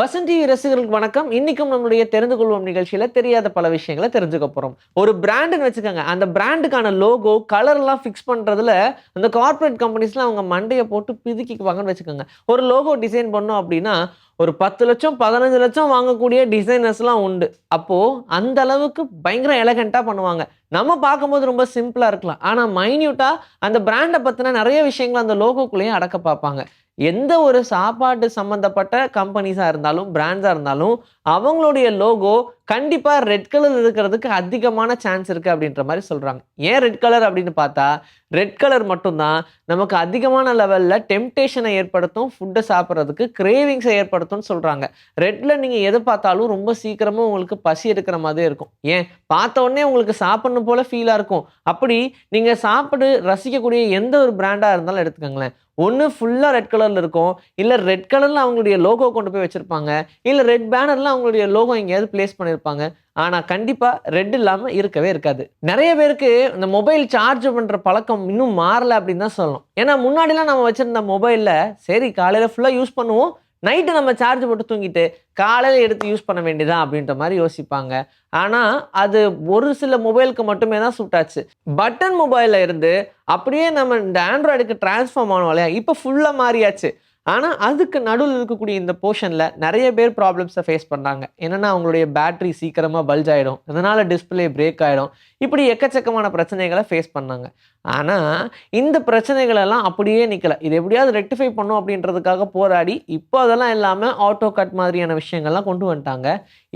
வசந்தி ரசிகர்களுக்கு வணக்கம். இன்னைக்கும் நம்மளுடைய தெரிந்து கொள்வோம் நிகழ்ச்சியில தெரியாத பல விஷயங்களை தெரிஞ்சுக்க போறோம். ஒரு பிராண்டுன்னு வச்சுக்கோங்க. அந்த பிராண்டுக்கான லோகோ கலர்லாம் ஃபிக்ஸ் பண்றதுல அந்த கார்ப்பரேட் கம்பெனிஸ்லாம் அவங்க மண்டையை போட்டு பிதுக்கிக்குவாங்கன்னு வச்சுக்கோங்க. ஒரு லோகோ டிசைன் பண்ணோம் அப்படின்னா ஒரு பத்து லட்சம் பதினஞ்சு லட்சம் வாங்கக்கூடிய டிசைனர்ஸ்லாம் உண்டு. அப்போ அந்த அளவுக்கு பயங்கர எலகண்ட்டாக பண்ணுவாங்க. நம்ம பார்க்கும்போது ரொம்ப சிம்பிளாக இருக்கலாம். ஆனால் மைன்யூட்டாக அந்த பிராண்டை பற்றின நிறைய விஷயங்கள் அந்த லோகோக்குள்ளேயே அடக்க பார்ப்பாங்க. எந்த ஒரு சாப்பாடு சம்மந்தப்பட்ட கம்பெனிஸாக இருந்தாலும் பிராண்ட்ஸாக இருந்தாலும் அவங்களுடைய லோகோ கண்டிப்பாக ரெட் கலர் இருக்கிறதுக்கு அதிகமான சான்ஸ் இருக்குது அப்படின்ற மாதிரி சொல்கிறாங்க ஏன் ரெட் கலர் அப்படின்னு பார்த்தா ரெட் கலர் மட்டும்தான் நமக்கு அதிகமான லெவலில் டெம்டேஷனை ஏற்படுத்தும் ஃபுட்டை சாப்பிட்றதுக்கு கிரேவிங்ஸை ஏற்படுத்தும்னு சொல்கிறாங்க ரெட்டில் நீங்கள் எது பார்த்தாலும் ரொம்ப சீக்கிரமாக உங்களுக்கு பசி எடுக்கிற மாதிரி இருக்கும். ஏன்? பார்த்த உடனே உங்களுக்கு சாப்பிட்ணும் போல் ஃபீலாக இருக்கும். அப்படி நீங்கள் சாப்பிட்டு ரசிக்கக்கூடிய எந்த ஒரு பிராண்டாக இருந்தாலும் எடுத்துக்கோங்களேன். ஒன்று ஃபுல்லாக ரெட் கலரில் இருக்கும். இல்லை ரெட் கலரில் அவங்களுடைய லோகோ கொண்டு போய் வச்சுருப்பாங்க. இல்லை ரெட் பேனரில் அவங்களுடைய லோகோ எங்கேயாவது ப்ளேஸ் பண்ணியிருப்பாங்க ஆனால் கண்டிப்பாக ரெட் இல்லாமல் இருக்கவே இருக்காது. நிறைய பேருக்கு இந்த மொபைல் சார்ஜ் பண்ணுற பழக்கம் இன்னும் மாறலை அப்படின்னு தான் சொல்லணும். ஏன்னா முன்னாடிலாம் நம்ம வச்சுருந்த மொபைலில் சரி காலையில் ஃபுல்லாக யூஸ் பண்ணுவோம். நைட்டு நம்ம சார்ஜ் போட்டு தூங்கிட்டு காலையில் எடுத்து யூஸ் பண்ண வேண்டியதான் அப்படின்ற மாதிரி யோசிப்பாங்க. ஆனால் அது ஒரு சில மொபைலுக்கு மட்டுமே தான் சூட்டாச்சு பட்டன் மொபைலில் இருந்து அப்படியே நம்ம இந்த ஆண்ட்ராய்டுக்கு டிரான்ஸ்ஃபார்ம் ஆனோம் இல்லையா? இப்போ ஃபுல்லாக மாறியாச்சு. ஆனால் அதுக்கு நடுவில் இருக்கக்கூடிய இந்த போர்ஷனில் நிறைய பேர் ப்ராப்ளம்ஸை ஃபேஸ் பண்ணாங்க என்னென்னா அவங்களுடைய பேட்டரி சீக்கிரமாக பல்ஜ் ஆகிடும் அதனால் டிஸ்பிளே பிரேக் ஆகிடும் இப்படி எக்கச்சக்கமான பிரச்சனைகளை ஃபேஸ் பண்ணாங்க. ஆனால் இந்த பிரச்சனைகளெல்லாம் அப்படியே நிற்கல இது எப்படியாவது ரெக்டிஃபை பண்ணும் அப்படின்றதுக்காக போராடி இப்போ அதெல்லாம் இல்லாமல் ஆட்டோ கட் மாதிரியான விஷயங்கள்லாம் கொண்டு வந்துட்டாங்க.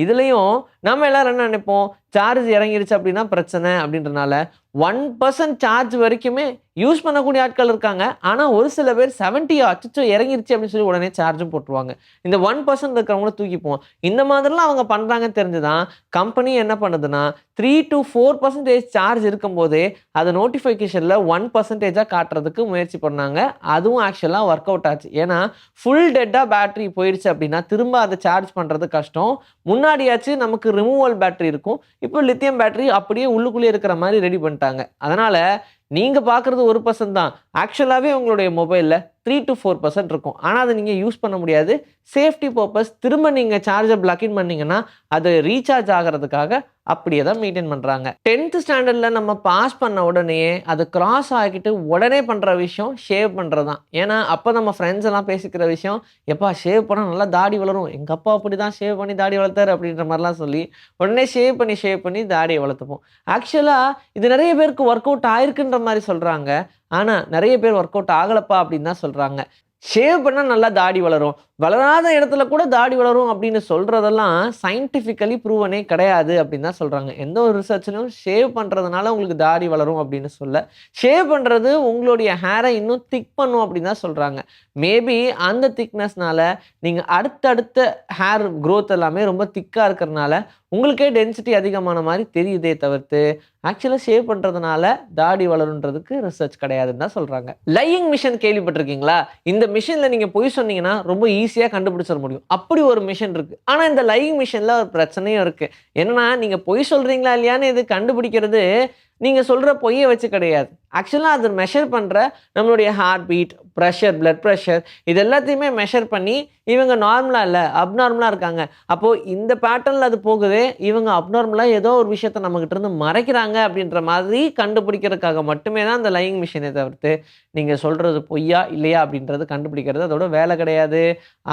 இதுலேயும் நம்ம எல்லோரும் என்ன நினைப்போம்? சார்ஜ் இறங்கிருச்சு அப்படின்னா பிரச்சனை அப்படின்றனால ஒன் பர்சன்ட் சார்ஜ் வரைக்குமே யூஸ் பண்ணக்கூடிய ஆட்கள் இருக்காங்க. ஆனால் ஒரு சில பேர் செவன்ட்டி அச்சோ இறங்கிருச்சு அப்படின்னு சொல்லி உடனே சார்ஜும் போட்டுருவாங்க. இந்த ஒன் பர்சன்ட் இருக்கிறவங்கள தூக்கிப்போம் இந்த மாதிரிலாம் அவங்க பண்ணுறாங்கன்னு தெரிஞ்சுதான் கம்பெனி என்ன பண்ணுதுன்னா three to four percentage charge இருக்கும்போதே அதை நோட்டிஃபிகேஷனில் ஒன் பர்சன்டேஜாக காட்டுறதுக்கு முயற்சி பண்ணாங்க. அதுவும் ஆக்சுவலாக ஒர்க் அவுட் ஆச்சு. ஏன்னா ஃபுல் டெட்டாக பேட்டரி போயிடுச்சு அப்படின்னா திரும்ப அதை சார்ஜ் பண்ணுறது கஷ்டம். முன்னாடியாச்சு நமக்கு ரிமூவல் பேட்டரி இருக்கும். இப்போ லித்தியம் பேட்டரி அப்படியே உள்ளுக்குள்ளே இருக்கிற மாதிரி ரெடி பண்ணிட்டாங்க. அதனால் நீங்கள் பார்க்குறது ஒரு பர்சன்ட் தான். ஆக்சுவலாகவே உங்களுடைய மொபைலில் த்ரீ டு ஃபோர் பர்சன்ட் இருக்கும். ஆனால் அதை நீங்கள் யூஸ் பண்ண முடியாது. சேஃப்டி பர்பஸ் திரும்ப நீங்கள் சார்ஜர் பிளக்கின் பண்ணிங்கன்னா அது ரீசார்ஜ் ஆகிறதுக்காக அப்படியே தான் மெயின்டைன் பண்ணுறாங்க டென்த்து ஸ்டாண்டர்டில் நம்ம பாஸ் பண்ண உடனே அது கிராஸ் ஆகிட்டு உடனே பண்ணுற விஷயம் ஷேவ் பண்ணுறது தான் ஏன்னா அப்போ நம்ம ஃப்ரெண்ட்ஸ் எல்லாம் பேசிக்கிற விஷயம் எப்பா ஷேவ் பண்ணால் நல்லா தாடி வளரும். எங்கள் அப்பா அப்படி தான் ஷேவ் பண்ணி தாடி வளர்த்தாரு அப்படின்ற மாதிரிலாம் சொல்லி உடனே ஷேவ் பண்ணி ஷேவ் பண்ணி தாடியை வளர்த்துப்போம். ஆக்சுவலாக இது நிறைய பேருக்கு ஒர்க் அவுட் ஆயிருக்குன்ற மாதிரி சொல்கிறாங்க ஆனால் நிறைய பேர் ஒர்க் அவுட் ஆகலப்பா அப்படின்னு தான் சொல்கிறாங்க ஷேவ் பண்ணால் நல்லா தாடி வளரும். வளராத இடத்துல கூட தாடி வளரும் அப்படின்னு சொல்கிறதெல்லாம் சயின்டிஃபிக்கலி ப்ரூவனே கிடையாது அப்படின்னு தான் சொல்கிறாங்க எந்த ஒரு ரிசர்ச்லையும் ஷேவ் பண்ணுறதுனால உங்களுக்கு தாடி வளரும் அப்படின்னு சொல்ல. ஷேவ் பண்ணுறது உங்களுடைய ஹேரை இன்னும் திக் பண்ணும் அப்படின்னு தான் சொல்கிறாங்க மேபி அந்த திக்னஸ்னால நீங்கள் அடுத்தடுத்த ஹேர் க்ரோத் எல்லாமே ரொம்ப திக்காக இருக்கிறனால உங்களுக்கே டென்சிட்டி அதிகமான மாதிரி தெரியுதே தவிர்த்து ஆக்சுவலாக ஷேவ் பண்ணுறதுனால தாடி வளருன்றதுக்கு ரிசர்ச் கிடையாதுன்னு தான் சொல்கிறாங்க லையிங் மிஷின் கேள்விப்பட்டிருக்கீங்களா? இந்த மிஷினில் நீங்கள் பொய் சொன்னீங்கன்னா ரொம்ப ஈஸியாக கண்டுபிடிச்சிட முடியும். அப்படி ஒரு மிஷின் இருக்குது ஆனால் இந்த லைவிங் மிஷினில் ஒரு பிரச்சனையும் இருக்குது என்னன்னா நீங்கள் பொய் சொல்கிறீங்களா இல்லையான்னு இது கண்டுபிடிக்கிறது நீங்கள் சொல்கிற பொய்யை வச்சு கிடையாது. ஆக்சுவலாக அது மெஷர் பண்ணுற நம்மளுடைய heart beat pressure blood pressure இது எல்லாத்தையுமே மெஷர் பண்ணி இவங்க நார்மலாக இல்லை அப்நார்மலாக இருக்காங்க. அப்போது இந்த பேட்டர்னில் அது போகுது இவங்க அப்நார்மலாக ஏதோ ஒரு விஷயத்த நம்மக்கிட்ட இருந்து மறைக்கிறாங்க அப்படின்ற மாதிரி கண்டுபிடிக்கிறதுக்காக மட்டுமே தான் அந்த லையிங் மிஷினை தவிர்த்து நீங்கள் சொல்கிறது பொய்யா இல்லையா அப்படின்றது கண்டுபிடிக்கிறது. அதோட வேலை கிடையாது.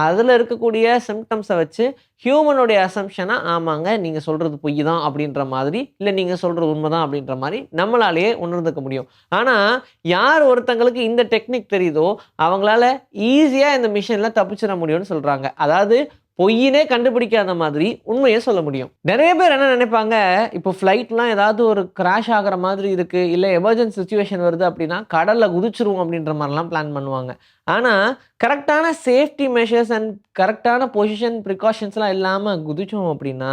அதில் இருக்கக்கூடிய சிம்டம்ஸை வச்சு ஹியூமனுடைய அசம்ஷனாக ஆமாங்க நீங்கள் சொல்கிறது பொய் தான் அப்படின்ற மாதிரி இல்லை நீங்கள் சொல்கிறது உண்மை தான் அப்படின்ற மாதிரி நம்மளாலேயே உணர்ந்துக்க முடியும். ஆனால் யார் ஒருத்தங்களுக்கு இந்த டெக்னிக் தெரியுதோ அவங்களால ஈஸியாக இந்த மிஷினில் தப்பிச்சிட முடியும்னு சொல்கிறாங்க அதாவது பொய்யினே கண்டுபிடிக்காத மாதிரி உண்மையை சொல்ல முடியும். நிறைய பேர் என்ன நினைப்பாங்க இப்போ ஃப்ளைட்லாம் ஏதாவது ஒரு கிராஷ் ஆகிற மாதிரி இருக்குது இல்லை எமர்ஜென்சி சுச்சுவேஷன் வருது அப்படின்னா கடலில் குதிச்சிருவோம் அப்படின்ற மாதிரிலாம் பிளான் பண்ணுவாங்க. ஆனால் கரெக்டான சேஃப்டி மெஷர்ஸ் அண்ட் கரெக்டான பொசிஷன் ப்ரிகாஷன்ஸ்லாம் இல்லாமல் குதிச்சோம் அப்படின்னா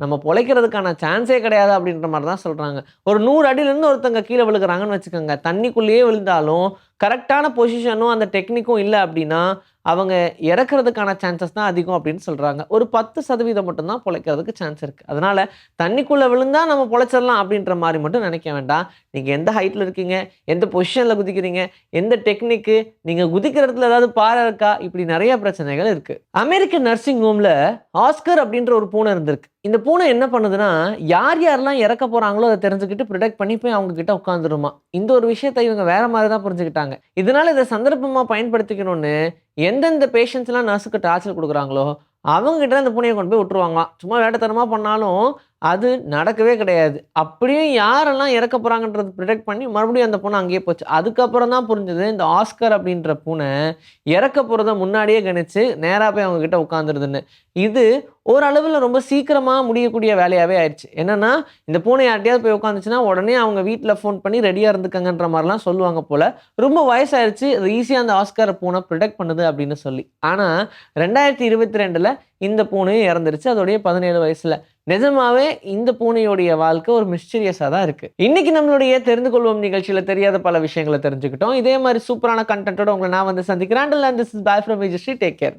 நம்ம பொழைக்கிறதுக்கான சான்ஸே கிடையாது அப்படின்ற மாதிரி தான் சொல்கிறாங்க ஒரு நூறு அடியிலேருந்து ஒருத்தங்க கீழே விழுகிறாங்கன்னு வச்சுக்கோங்க. தண்ணிக்குள்ளேயே விழுந்தாலும் கரெக்டான பொசிஷனும் அந்த டெக்னிக்கும் இல்லை அப்படின்னா அவங்க இறக்குறதுக்கான சான்சஸ் தான் அதிகம் அப்படின்னு சொல்கிறாங்க ஒரு பத்து சதவீதம் மட்டும்தான் பிழைக்கிறதுக்கு சான்ஸ் இருக்குது அதனால் தண்ணிக்குள்ளே விழுந்தா நம்ம பிழைச்சிடலாம் அப்படின்ற மாதிரி மட்டும் நினைக்க வேண்டாம். நீங்கள் எந்த ஹைட்டில் இருக்கீங்க? எந்த பொசிஷனில் குதிக்கிறீங்க? எந்த டெக்னிக்கு நீங்கள் குதிக்கிற இடத்துல ஏதாவது பாறை இருக்கா? இப்படி நிறைய பிரச்சனைகள் இருக்குது அமெரிக்கன் நர்சிங் ஹோமில் ஆஸ்கர் அப்படின்ற ஒரு பூனை இருந்திருக்கு. இந்த பூனை என்ன பண்ணுதுன்னா யார் யாரெல்லாம் இறக்க போகிறாங்களோ அதை தெரிஞ்சுக்கிட்டு ப்ரொடெக்ட் பண்ணி போய் அவங்க கிட்ட உட்காந்துருமா இந்த ஒரு விஷயத்தை இவங்க வேற மாதிரி தான் புரிஞ்சுக்கிட்டாங்க. இதனால இதை சந்தர்ப்பமாக பயன்படுத்திக்கணும்னு எந்தெந்த பேஷண்ட்ஸ்லாம் நர்ஸுக்கு டார்ச்சர் கொடுக்குறாங்களோ அவங்ககிட்ட அந்த பூனையை கொண்டு போய் விட்டுருவாங்களாம். சும்மா வேட்டத்தனமாக பண்ணாலும் அது நடக்கவே கிடையாது. அப்படியும் யாரெல்லாம் இறக்க போகிறாங்கன்றது ப்ரிடெக்ட் பண்ணி மறுபடியும் அந்த பூனை அங்கேயே போச்சு. அதுக்கப்புறம் தான் புரிஞ்சது இந்த ஆஸ்கர் அப்படின்ற பூனை இறக்க போகிறத முன்னாடியே கணிச்சு நேராக போய் அவங்க கிட்ட உட்காந்துருதுன்னு இது ஓரளவில் ரொம்ப சீக்கிரமாக முடியக்கூடிய வேலையாகவே ஆயிடுச்சு. என்னென்னா இந்த பூனை யார்ட்டையாவது போய் உட்காந்துச்சுன்னா உடனே அவங்க வீட்டில் ஃபோன் பண்ணி ரெடியாக இருந்துக்கங்கன்ற மாதிரிலாம் சொல்லுவாங்க போல். ரொம்ப வயசாயிருச்சு அது ஈஸியாக அந்த ஆஸ்கர் பூனை ப்ரிடெக்ட் பண்ணுது அப்படின்னு சொல்லி. ஆனால் ரெண்டாயிரத்தி இருபத்தி ரெண்டில் இந்த பூனையும் இறந்துருச்சு. அதோடைய பதினேழு வயசில். நிஜமாவே இந்த பூனையோடைய வாழ்க்கை ஒரு மிஸ்டீரியஸாக தான் இருக்குது இன்னைக்கு நம்மளுடைய தெரிந்து கொள்வோம் நிகழ்ச்சியில் தெரியாத பல விஷயங்களை தெரிஞ்சுக்கிட்டோம். இதே மாதிரி சூப்பரான கண்டென்ட்டோட உங்களை நான் வந்து சந்திக்கிறேன். And this is bye from Vijay take care